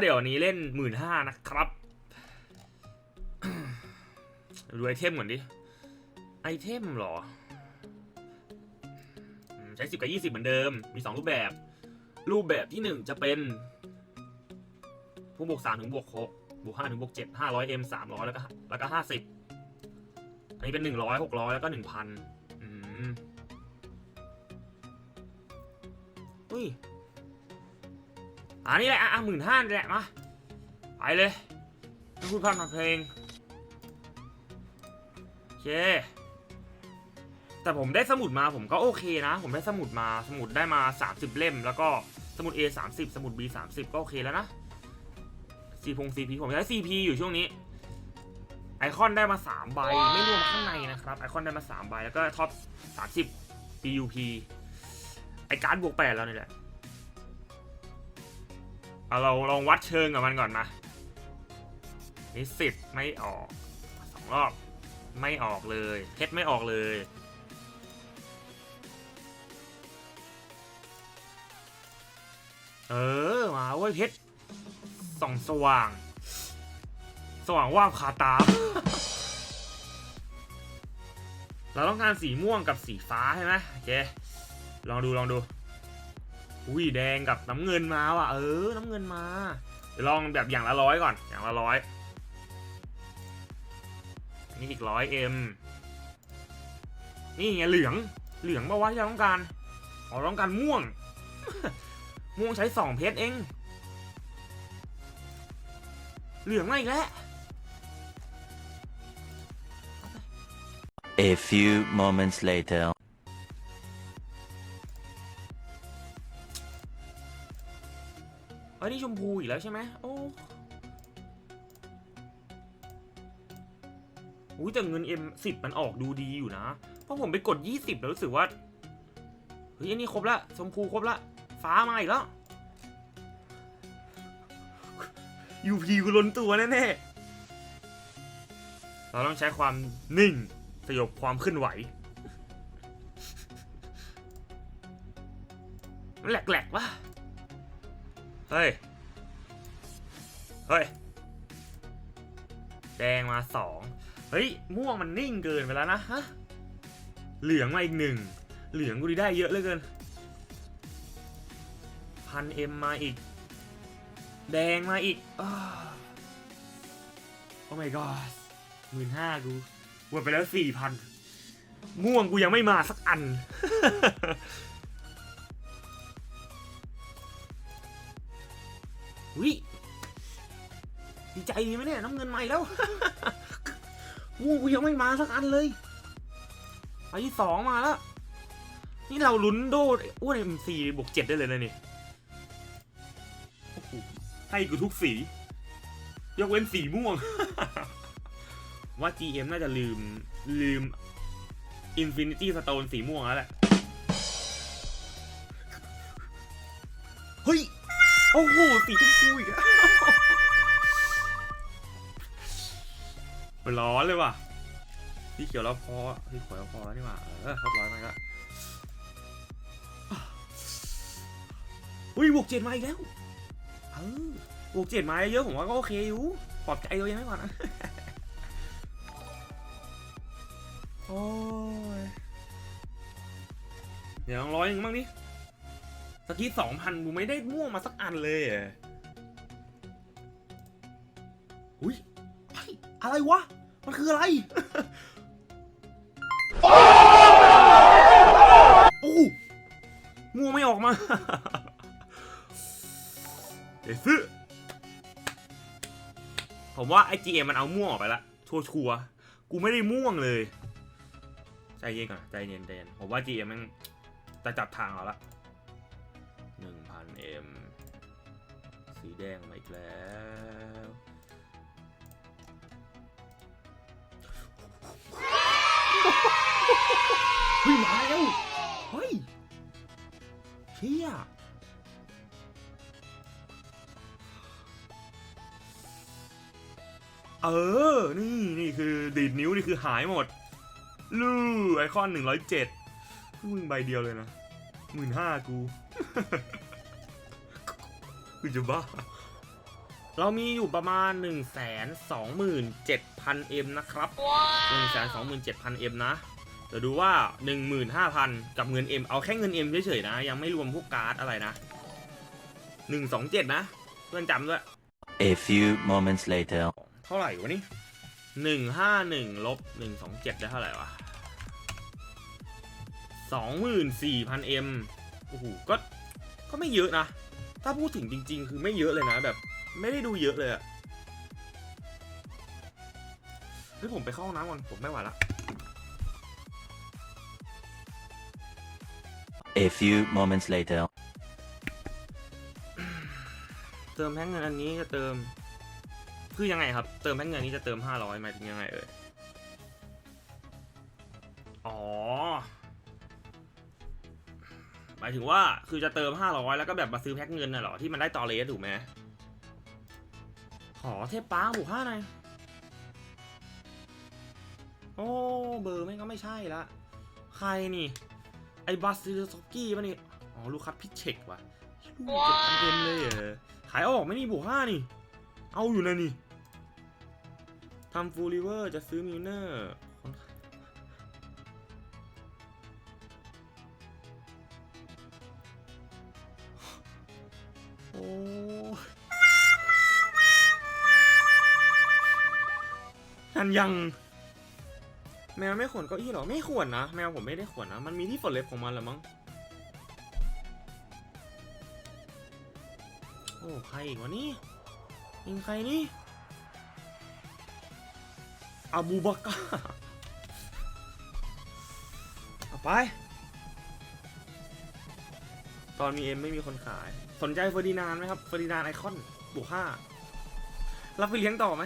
เดี๋ยววันนี้เล่นหมื่นห้านะครับ ดูไอเทมก่อนดิ ไอเทมหรอ ใช้สิบกับยี่สิบเหมือนเดิม มีสองรูปแบบ รูปแบบที่หนึ่งจะเป็นพวกบวกสามถึงบวกหกบวกห้าถึงบวกเจ็ดห้าร้อยเอ็มสามร้อยแล้วก็แล้วก็ห้าสิบอันนี้เป็นหนึ่งร้อยหกร้อยแล้วก็หนึ่งพันอืมอุ้ย อันนี้แหละอะหมื่นห้านี่แหละมาไปเลยไม่พูดพร่ำทำเพลงโอเคแต่ผมได้สมุดมาผมก็โอเคนะ ผมได้สมุดมาสมุดได้มา 30 เล่ม แล้วก็สมุด A 30 สมุด B 30 ก็โอเคแล้วนะ C พง CP ผมใช้ CP อยู่ช่วงนี้ ไอคอนได้มา 3 ใบ ไม่รวมข้างในนะครับ ไอคอนได้มา 3 ใบ แล้วก็ท็อป 30 PUP ไอการ์ดบวก8แล้วนี่แหละ เอาเราลองวัดเชิงกับมันก่อนมานี่สิบไม่ออกสองรอบไม่ออกเลย เพชรไม่ออกเลยเออมาเว้ยเพชรส่องสว่าง สว่างว่าบคาตา เราต้องการสีม่วงกับสีฟ้าใช่ไหมโอเคลองดูลองดู อุ้ยแดงกับน้ำเงินมาว่ะเออ น้ำเงินมา เดี๋ยวลองแบบอย่างละร้อยก่อนอย่างละร้อยอันนี่อีกร้อยเอ็มนี่ไงเหลืองเหลืองปะวะที่เราต้องการอ๋อต้องการม่วง ม่วงใช้สองเพชรเอง เหลืองมาอีกแล้ว A few moments later. อ้ยนี่ชมพูอีกแล้วใช่ไหมโอ้อุ้ยแต่เงิน M10 มันออกดูดีอยู่นะ เพราะผมไปกด 20 แล้วรู้สึกว่า เฮ้ยอันนี้ครบละ ชมพูครบละ ฟ้ามาอีกแล้ว UP กูล้นตัวแน่ๆ เราต้องใช้ความนิ่ง สยบความเคลื่อนไหว มันแหลกๆวะ เฮ้ย เฮ้ย แดงมาสองเฮ้ย ม่วงมันนิ่งเกินไปแล้วนะฮะ เหลืองมาอีกหนึ่ง เหลืองกูได้เยอะเหลือเกิน พันเอ็มมาอีก แดงมาอีกอ้าวโอ้ my god หมื่นห้ากูหมดไปแล้วสี่พันม่วงกูยังไม่มาสักอัน วิดีใจดีไหมเนี่ยน้ำเงินใหม่แล้วม่วงกูยังไม่มาสักอันเลยไปที่สองมาแล้ว นี่เราลุ้นโดอ้วนเอ็มซีบวกเจ็ดได้เลยนะนี่ให้กูทุกสี ยกเว้นสีม่วง ว่า GM น่าจะลืมลืม Infinity Stone สีม่วงแล้วแหละ อ้โห สีชมพูอีกอะมันร้อนเลยว่ะพี่เขียวแล้วพอพี่ขียแล้วพอนี่หว่า เออเรียบร้อยมาแล้วอุ้ยบวกเจ็ดมาอีกแล้ว เออบวกเจ็ดมาเยอะผมว่าก็โอเคอยู่ปลอบใจตัวเองไว้ก่อนนะโอ้ยเดี๋ยวลองร้อยหนึ่งบ้างดิ ตะกี้สองพันกูไม่ได้ม่วงมาสักอันเลยอะอุ้ยเฮ้ยอะไรวะ มันคืออะไร โอ้ม่วงไม่ออกมาเดี๋ยวซื้อผมว่าไอ GM มันเอาม่วงออกไปละชัวชัวร์ๆกูไม่ได้ม่วงเลย ใจเย็นก่อนใจเย็นใจเย็นผมว่า GM มันจะจับทางเอาละห นึ่งพันเอ็มสีแดงมาอีกแล้ว เฮ้ย มาแล้ว เฮ้ยเชี่ยเออ นี่ นี่คือดีดนิ้ว นี่คือหายหมด ลูไอคอนหนึ่งร้อยเจ็ดมึงใบเดียวเลยนะหมื่นห้ากู กูจะบ้า เรามีอยู่ประมาณ 1 2 7 0 0 0 M นะครับ 1 2 7 0 0 0 M นะ เดี๋ยวดูว่า 15,000 กับเงิน M เอาแค่เงิน M เฉยๆนะ ยังไม่รวมพวกการ์ดอะไรนะ 127 นะ เพื่อนจำด้วย A few moments later. เท่าไหร่วะนี่หนึ่งห้าหนึ่งลบหนึ่งสองเจ็ดได้เท่าไหร่วะสองหมื่นสี่พันเอ็มโอ้โหก็ ก็ไม่เยอะนะ ถ้าพูดถึงจริง ๆ คือไม่เยอะเลยนะแบบ ไม่ได้ดูเยอะเลยอะเฮ้ยผมไปเข้าห้องน้ำก่อนผมไม่ไหวละ A few moments later. เติมแพ็งเงินอันนี้จะเติม คือยังไงครับ เติมแพ็งเงินนี้จะเติมห้าร้อยหมายถึงยังไงเอ่ยายถึงว่าคือจะเติมห้าร้อยแล้วก็แบบมาซื้อแพ็คเงินน่ะเหรอ ที่มันได้ต่อเลสถูกไหมขอเทพป้าบวกห้าหน่อยโอ้ เบอร์ไม่งก็ไม่ใช่ละ ใครนี่ ไอ้บัสซิลซอกกี้ป่ะนี่ อ๋อ ลูกคัดพิเชกว่ะลูกเจ็ดพันเอ็มเลยเหรอ ขายออกไม่นี่บวกห้านี่ เอาอยู่นะนี่ทำฟูลิเวอร์จะซื้อมิวเนอร์ อ้ทันยัง แมวไม่ขวนเก้าอี้หรอ ไม่ขวนนะ แมวผมไม่ได้ขวนนะ มันมีที่ฝนเล็บของมันแหละมั้ง โอ้ใครอีกวะนี่ยิงใครนี่อาบูบักกาไป ตอนมีเอ็มไม่มีคนขาย สนใจเฟอร์ดินานไหมครับ เฟอร์ดินานไอคอนบวกห้ารับไปเลี้ยงต่อไหม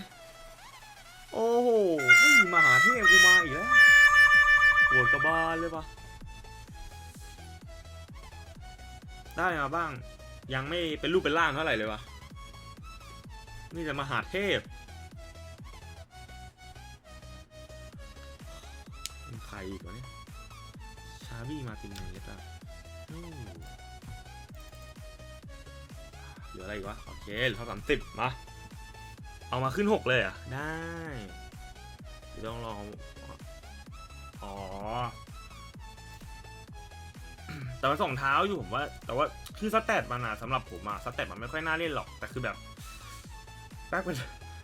โอ้โหไม่มหาเทพกูมาอีกแล้วปวดกระบาลเลยปะได้มาบ้าง ยังไม่เป็นรูปเป็นร่างเท่าไหร่เลยวะนี่จะมาหาเทพมีใครอีกวะเนี่ยชาบี้มาตินเนสอะอืมเหลืออะไรอีกวะ โอเคเหลือเท่าสามสิบมา เอามาขึ้นหกเลยอะ ได้ต้องลอง อ๋อ แต่มันส่งเท้าอยู่ผมว่า แต่ว่าคือสแตทมันอะสำหรับผมอะสแตทมันไม่ค่อยน่าเล่นหรอก แต่คือแบบแป๊กเป็น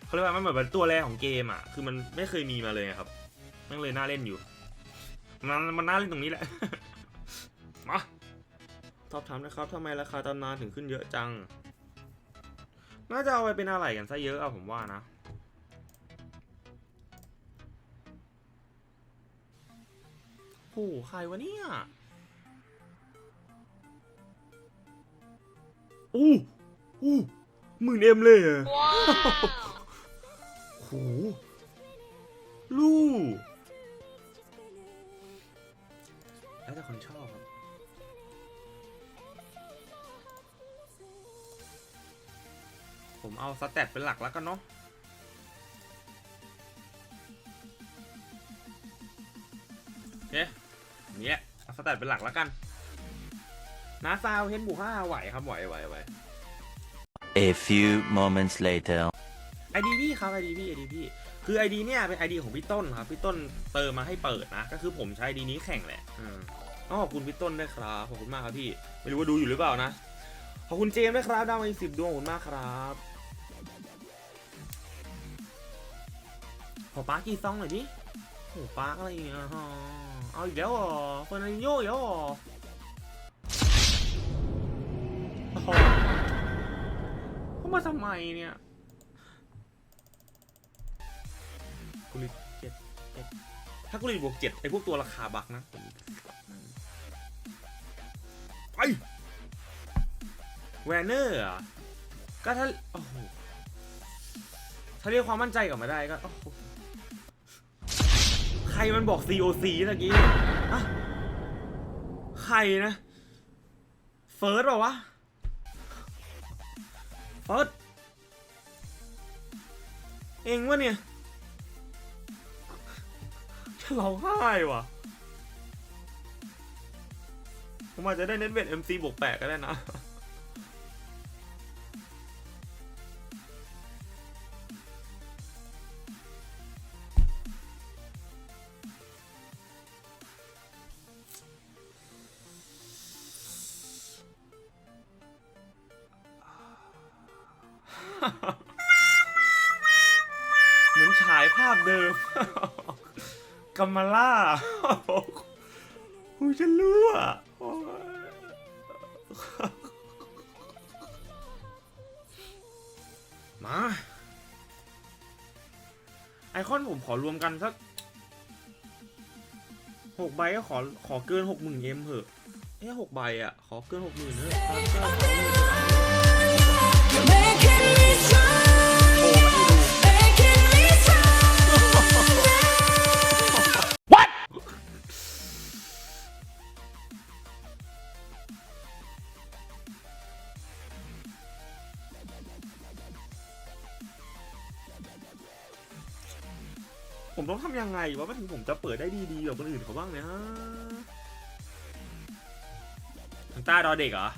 เขาเรียกว่ามันเหมือนเป็นตัวแรกของเกมอะคือมันไม่เคยมีมาเลยครับมันเลยน่าเล่นอยู่ มันมันน่าเล่นตรงนี้แหละ มาสอบถามนะครับทำไมราคาตำนานถึงขึ้นเยอะจัง น่าจะเอาไปเป็นอะไรกันซะเยอะอะผมว่านะโอ้โหใครวะเนี่ยอู้อู้หมื่นเอ็มเลยเหรอโหลูกแล้วแต่คนชอบครับ ผมเอาสแตทเป็นหลักแล้วกันเนาะโอเคอย่างเงี้ยเอาสแตทเป็นหลักแล้วกันนาซาวเฮนบุกห้าไหวครับไหวไหวไหว A few moments later. ไอดีพี่ครับไอดีพี่ไอดีพี่คือไอดีเนี่ยเป็นไอดีของพี่ต้นครับพี่ต้นเติมมาให้เปิดนะ ก็คือผมใช้ไอดีนี้แข่งแหละอืมต้องขอบคุณพี่ต้นด้วยครับขอบคุณมากครับพี่ ไม่รู้ว่าดูอยู่หรือเปล่านะ ขอบคุณเจมส์ด้วยครับดาวมาอีกสิบดวงขอบคุณมากครับ ขอปาร์กกี่ซองหน่อยดิโอ้ปาร์กอะไรอย่างเงี้ยฮะเอาอีกแล้วเหรอเฟอร์นันโยอีกแล้วเหรอโอ้โหเขามาทำไมเนี่ยกุลิเจ็ดเจ็ดถ้ากุลิบวกเจ็ดไอพวกตัวราคาบักนะไปแวนเนอร์ก็ถ้า โอ้โห ถ้าเรียกความมั่นใจกลับมาได้ก็โอ้โห ใครมันบอก COC เมื่อกี้อะใครนะเฟิร์สเปล่าวะเฟิร์สเองวะเนี่ยจะร้องไห้วะผมอาจจะได้เน็ตเวท MC บวกแปดก็ได้นะ มาล่าหูฉันรู้อะมา ไอคอนผมขอรวมกันสักหกใบก็ขอขอเกินหกหมื่นเอ็มเถอะเอ้หกใบอะ ขอเกินหกหมื่นเถอะ ผมต้องทำยังไงวะว่าถึงผมจะเปิดได้ดีๆแบบคนอื่นเขาบ้างเนี่ยฮะทางใต้ดอเด็กเหรอ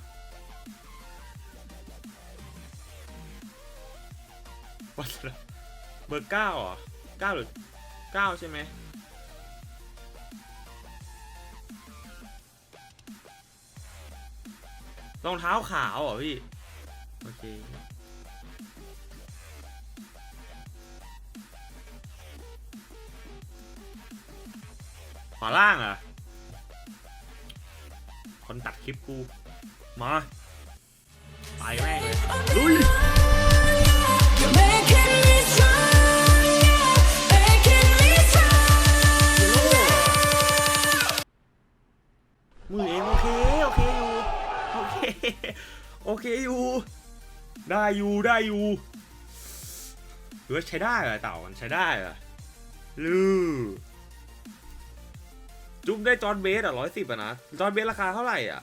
วัดลเบอร์เก้าเหรอเก้าหรือเก้าใช่ไหมรองเท้าขาวเหรอพี่ โอเค วาล่างเหรอะคนตัดคลิปกู มา ไปแม่งเลย ลุย You're making me strong, making me strong. มือเองโอเค โอเคอยู่ โอเค โอเคอยู่ ได้อยู่ ได้อยู่หรือว่าใช้ได้เหรอเต่ามันใช้ได้เหรอลือ จุ๊บได้จอร์นเบสอะร้อยสิบอะนะ จอร์นเบสราคาเท่าไหร่อะ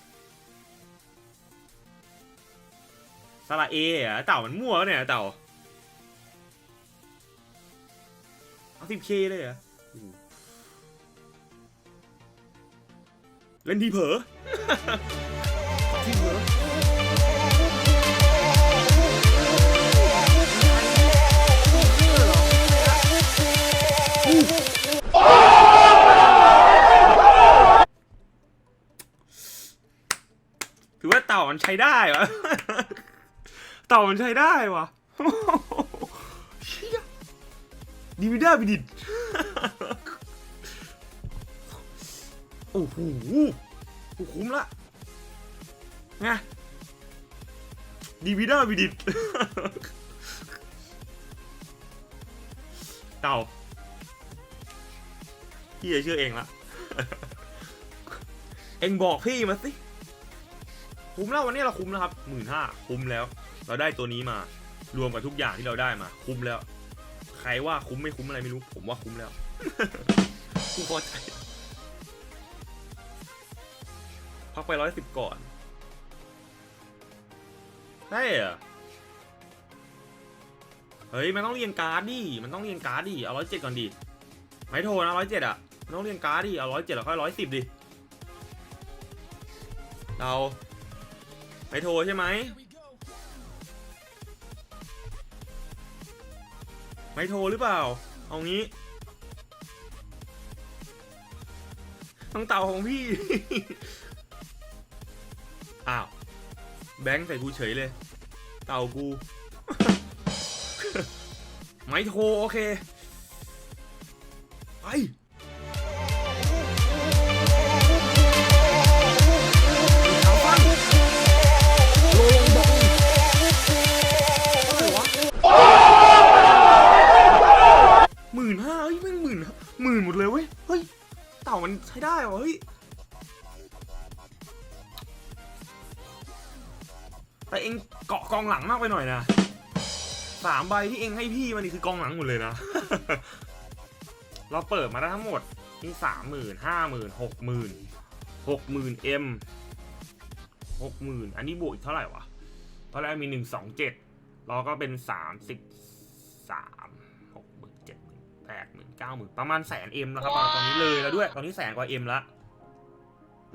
สระเออะเต่ามันมั่วเนี่ยเต่าเอาสิบเคเลยอะเล่นทีเผลอทีเผลอ เต่ามันใช้ได้วะเต่ามันใช้ได้วะเชี่ยดีวิด้าบิดิตโอ้โหกูคุ้มละไงดีวิด้าบิดิตเต่าพี่จะเชื่อเองละ เองบอกพี่มาสิ คุ้มแล้ววันนี้เราคุ้มแล้วครับหมื่นห้าคุ้มแล้ว เราได้ตัวนี้มารวมกับทุกอย่างที่เราได้มา คุ้มแล้ว ใครว่าคุ้มไม่คุ้มอะไรไม่รู้ ผมว่าคุ้มแล้วกูพอใจพักไปร้อยสิบก่อนใช่เหรอเฮ้ยมันต้องเรียงการ์ดดิมันต้องเรียงการ์ดดิเอาร้อยเจ็ดก่อนดิไม่โทรนะร้อยเจ็ดอะมันต้องเรียงการ์ดดิเอาร้อยเจ็ดแล้วค่อยร้อยสิบดิเรา ไม่โทรใช่ไหม ไม่โทรหรือเปล่า เอางี้ต้องเต่าของพี่ อ้าว แบงค์ใส่กูเฉยเลย เต่ากู ไม่โทรโอเค ไป มันใช้ได้เหรอเฮ้ยแต่เองเกาะกองหลังมากไปหน่อยนะสามใบที่เองให้พี่มันนี่คือกองหลังหมดเลยนะ เราเปิดมาได้ทั้งหมดมีสามหมื่นห้าหมื่นหกหมื่นหกหมื่นเอ็มหกหมื่นอันนี้บวกอีกเท่าไหร่วะตอนแรกมีหนึ่งสองเจ็ดเราก็เป็นสามสิบสาม เก้าหมื่นประมาณแสนเอ็มนะครับตอนนี้เลยแล้วด้วย ตอนนี้แสนกว่าเอ็มละ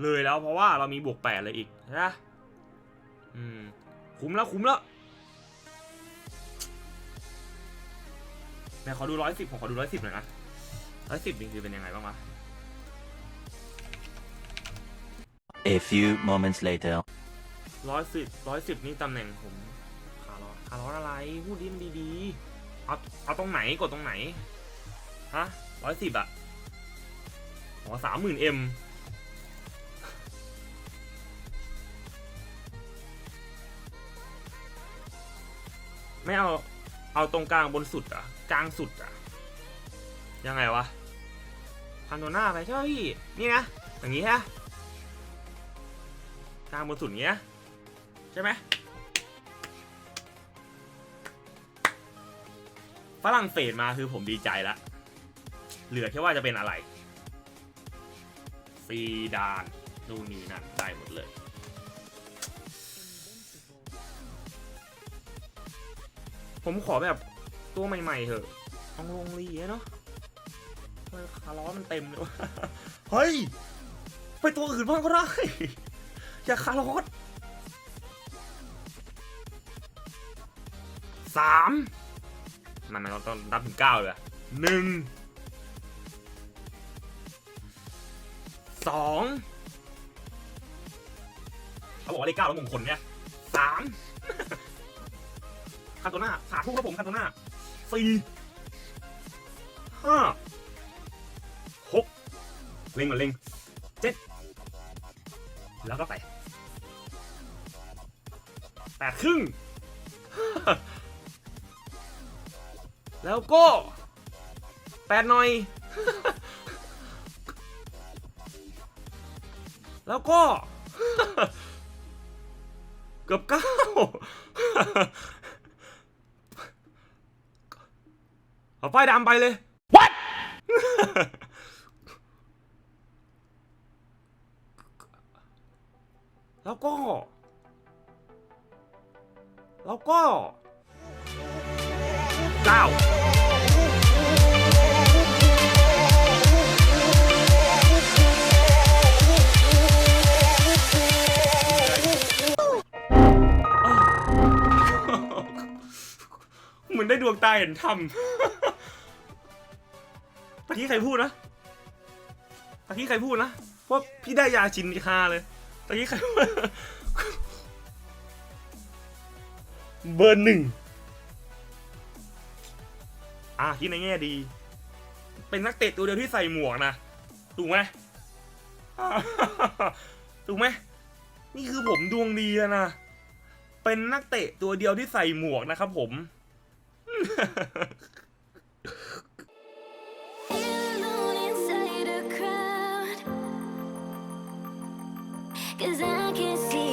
เลยแล้วเพราะว่าเรามีบวกแปดเลยอีกนะอืม คุ้มแล้วคุ้มแล้วไหนขอดูร้อยสิบผมขอดูร้อยสิบหน่อยนะร้อยสิบนี่คือเป็นยังไงบ้างวะ A few moments later. ร้อยสิบร้อยสิบนี่ตำแหน่งผมขาล้อขาล้ออะไรพูดดิ้นดีๆเอาเอาตรงไหนกดตรงไหน ฮะร้อยสิบอะอ๋อสามหมื่นเอ็มไม่เอา เอาตรงกลางบนสุดอะกลางสุดอะยังไงวะพันตัวหน้าไปใช่ไหมพี่ นี่นะ อย่างงี้ฮะกลางบนสุดเงี้ย ใช่ไหมฝรั่งเศสมาคือผมดีใจละ เหลือแค่ว่าจะเป็นอะไร ซีดานนู่นนี่นั่นได้หมดเลย ผมขอแบบตัวใหม่ๆเถอะเอาลงลีเนาะเฮ้ยคาร์ลอมันเต็มเลยวะเฮ้ย ไปตัวอื่นบ้างก็ได้ อย่าคาร์ลอสามมันต้องนับถึงเก้าเลยหนึ่ง สองเขาบอกว่าเลขเก้าแล้วมงคลเนี่ยสามคาโตน่าสาธุครับผมคาโตน่าสี่ห้าหกเล็งเหมือนเล็งเจ็ดแล้วก็แปดแปดครึ่ง แล้วก็แปดหน่อย แล้วก็ เกือบเก้าเอาป้ายดำไปเลย What แล้วก็ แล้วก็เก้า เหมือนได้ดวงตาเห็นธรรมตะกี้ใครพูดนะตะกี้ใครพูดนะว่าพี่ได้ยาชินคาเลยตะกี้ใครเบอร์หนึ่งอะคิดในแง่ดี เป็นนักเตะตัวเดียวที่ใส่หมวกนะ ถูกไหมถูกไหม นี่คือผมดวงดีแล้วนะ เป็นนักเตะตัวเดียวที่ใส่หมวกนะครับผม Cause I can see